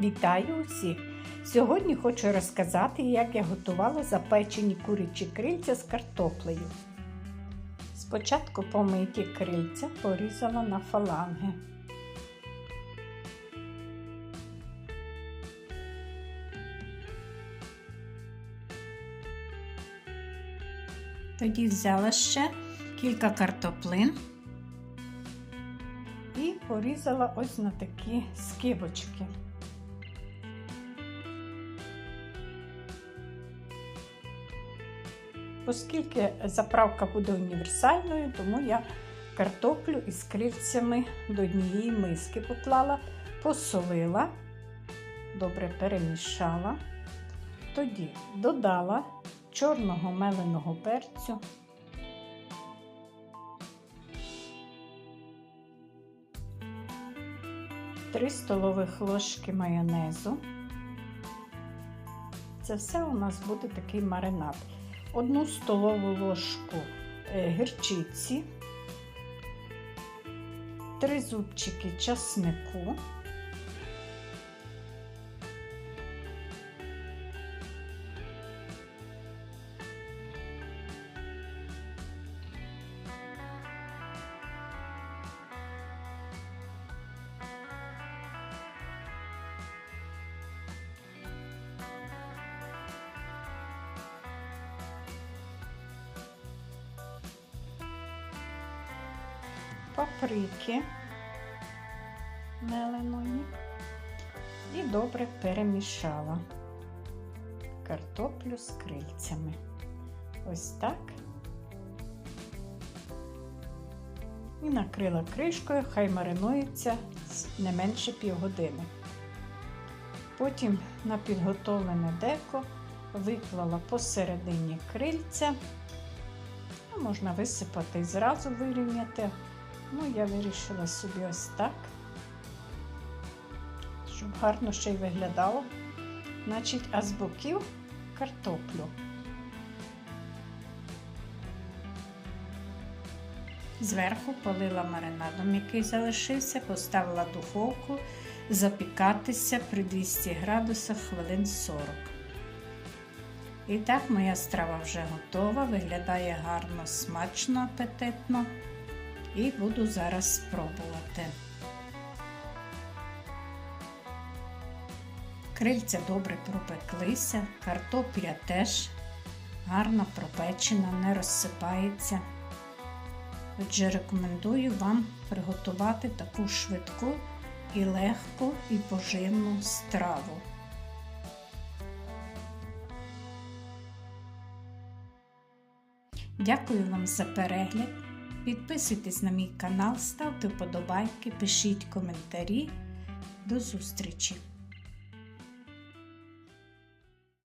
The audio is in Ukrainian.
Вітаю усіх! Сьогодні хочу розказати, як я готувала запечені курячі крильця з картоплею. Спочатку помиті крильця порізала на фаланги. Тоді взяла ще кілька картоплин і порізала ось на такі скибочки. Оскільки заправка буде універсальною, тому я картоплю із крильцями до однієї миски поклала, посолила, добре перемішала, тоді додала чорного меленого перцю. Три столових ложки майонезу. Це все у нас буде такий маринад. Одну столову ложку гірчиці, три зубчики часнику, паприки меленої і добре перемішала картоплю з крильцями. Ось так. І накрила кришкою, хай маринується не менше півгодини. Потім на підготовлене деко виклала посередині крильця, можна висипати і зразу вирівняти. Ну, я вирішила собі ось так, щоб гарно ще й виглядало. Значить, а з боків картоплю. Зверху полила маринадом, який залишився, поставила духовку запікатися при 200 градусах хвилин 40. І так, моя страва вже готова, виглядає гарно, смачно, апетитно і буду зараз спробувати. Крильця добре пропеклися, картопля теж гарно пропечена, не розсипається. Отже, рекомендую вам приготувати таку швидку і легку і поживну страву. Дякую вам за перегляд. Підписуйтесь на мій канал, ставте вподобайки, пишіть коментарі. До зустрічі!